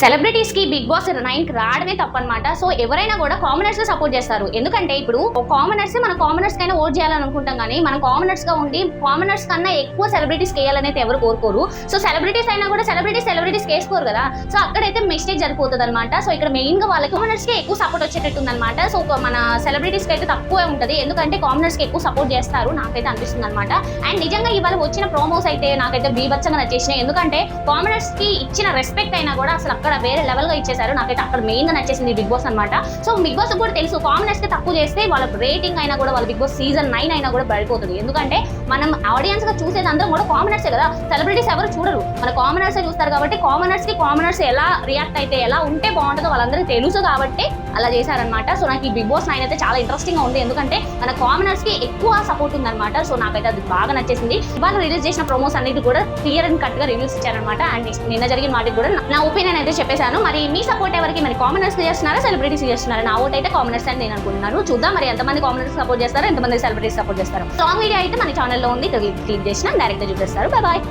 సెలబ్రిటీస్కి big boss నైన్కి రావడమే తప్పనమాట so ఎవరైనా కూడా కామనర్స్ సపోర్ట్ చేస్తారు. ఎందుకంటే ఇప్పుడు కామనర్స్ మన కామనర్స్ కైనా ఓట్ చేయాలని అనుకుంటాం కానీ మనం కామనర్స్గా ఉండి కామనర్స్ కన్నా ఎక్కువ సెలబ్రిటీస్ వేయాలనేది ఎవరు కోరుకోరు. సో సెలబ్రిటీస్ అయినా కూడా సెలబ్రిటీస్ సెలబ్రిటీస్ వేసుకోరు కదా. సో అక్కడైతే మిస్టేక్ జరిగిపోతుంది అనమాట సో ఇక్కడ మెయిన్గా వాళ్ళకి కామనర్స్కి ఎక్కువ సపోర్ట్ వచ్చేటట్టు ఉందన్నమాట సో మన సెలబ్రిటీస్కి అయితే తక్కువే ఉంటుంది. ఎందుకంటే కామనర్స్కి ఎక్కువ సపోర్ట్ చేస్తారు నాకైతే అనిపిస్తుంది అనమాట అండ్ నిజంగా ఇవాళ వచ్చిన ప్రోమోస్ అయితే నాకైతే బీభత్సంగా నచ్చేసినాయి. ఎందుకంటే కామనర్స్కి ఇచ్చిన రెస్పెక్ట్ అయినా కూడా అసలు అక్కడ వేరే లెవెల్గా ఇచ్చేసారు నాకైతే అక్కడ మెయిన్గా నచ్చేసింది బిగ్ బాస్ అనమాట సో బిగ్ బాస్ కూడా తెలుసు కామనర్స్కి తక్కువ చేస్తే వాళ్ళ రేటింగ్ అయినా కూడా వాళ్ళ బిగ్ బాస్ సీజన్ నైన్ అయినా కూడా పడిపోతుంది. ఎందుకంటే మనం ఆడియన్స్గా చూసేది అందరం కూడా కామనర్సే కదా. సెలబ్రిటీస్ ఎవరు చూడరు. మన కామనర్సే చూస్తారు కాబట్టి కామనర్స్కి కామనర్స్ ఎలా రియాక్ట్ అయితే ఎలా ఉంటే బాగుంటుందో వాళ్ళందరికీ తెలుసు కాబట్టి అలా చేశారనమాట సో నాకు ఈ బిగ్ బాస్ నైన్ అయితే చాలా ఇంట్రెస్టింగ్గా ఉంది. ఎందుకంటే మన కామనర్స్కి ఎక్కువ సపోర్ట్ ఉందన్నమాట. సో నాకైతే అది బాగా నచ్చేసింది. ఇవాళ రిలీజ్ చేసిన ప్రమోస్ అన్నిటి కూడా క్లియర్ అండ్ కట్గా రివ్యూస్ ఇచ్చారనమాట అండ్ నిన్న జరిగిన వాటికి కూడా నా ఒపీనియన్ అయితే చెప్పేశాను. మరి మీ సపోర్ట్ ఎవరికి? మరి కామనర్స్ చేస్తున్నారా సెలబ్రిటీస్ చేస్తున్నారా? నా ఓట్ అయితే కామనర్స్ అని నేను అనుకుంటున్నాను. చూద్దాం మరి ఎంతమంది కామనర్స్ సపోర్ట్ చేస్తారో ఎంతమంది సెలబ్రిటీస్ సపోర్ట్ చేస్తారు. స్ట్రాంగ్ వీడియో అయితే మన ఛానల్లో ఉంది. క్లిక్ చేసిన డైరెక్ట్గా చూపిస్తారు. బాయ్